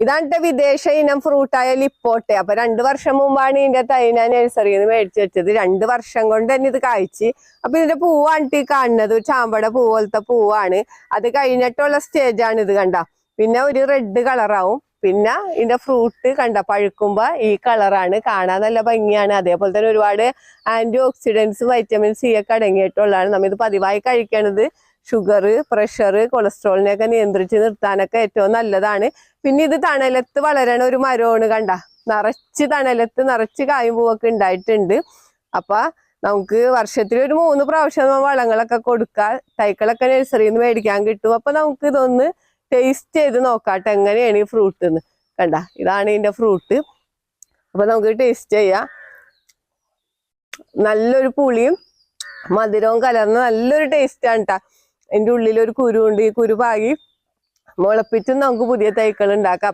ഇതാണ് വിദേശ ഇനം ഫ്രൂട്ടായ ലിപ്പോട്ടെ അപ്പൊ രണ്ടു വർഷം മുമ്പാണ് ഇതിന്റെ തൈ ഞാൻ നഴ്സറിയിൽ നിന്ന് മേടിച്ചു വെച്ചത്. രണ്ട് വർഷം കൊണ്ട് തന്നെ ഇത് കായ്ച്ച്. അപ്പൊ ഇതിന്റെ പൂവാണ് ഈ കാണുന്നത്. ചാമ്പട പൂ പോലത്തെ പൂവാണ്. അത് കഴിഞ്ഞിട്ടുള്ള സ്റ്റേജാണ് ഇത് കണ്ട. പിന്നെ ഒരു റെഡ് കളറാവും പിന്നെ ഇതിന്റെ ഫ്രൂട്ട് കണ്ട പഴുക്കുമ്പോ ഈ കളറാണ് കാണാൻ നല്ല ഭംഗിയാണ്. അതേപോലെ തന്നെ ഒരുപാട് ആന്റി ഓക്സിഡൻസ് വൈറ്റമിൻ സി ഒക്കെ അടങ്ങിയിട്ടുള്ളതാണ്. നമ്മ ഇത് പതിവായി കഴിക്കണത്. ഷുഗർ പ്രഷർ കൊളസ്ട്രോളിനെയൊക്കെ നിയന്ത്രിച്ച് നിർത്താനൊക്കെ ഏറ്റവും നല്ലതാണ്. പിന്നെ ഇത് തണലത്ത് വളരണ ഒരു മരമാണ് കണ്ട നിറച്ച് തണലത്ത് നിറച്ച് കായും പൂവൊക്കെ ഉണ്ടായിട്ടുണ്ട്. അപ്പൊ നമുക്ക് വർഷത്തിൽ ഒരു മൂന്ന് പ്രാവശ്യം വളങ്ങളൊക്കെ കൊടുക്കുക തൈക്കളൊക്കെ നഴ്സറിയിൽ നിന്ന് മേടിക്കാൻ കിട്ടും. അപ്പൊ നമുക്ക് ഇതൊന്ന് ടേസ്റ്റ് ചെയ്ത് നോക്കാട്ടെ എങ്ങനെയാണ് ഈ ഫ്രൂട്ട് എന്ന് കണ്ട ഇതാണ് ഇതിന്റെ ഫ്രൂട്ട്. അപ്പൊ നമുക്ക് ടേസ്റ്റ് ചെയ്യാം. നല്ലൊരു പുളിയും മധുരവും കലർന്ന നല്ലൊരു ടേസ്റ്റ് ആണ് കേട്ടാ അതിന്റെ ഉള്ളിൽ ഒരു കുരു ഉണ്ട്. ഈ കുരു പാകി മുളപ്പിച്ചും നമുക്ക് പുതിയ തൈകൾ ഉണ്ടാക്കാം.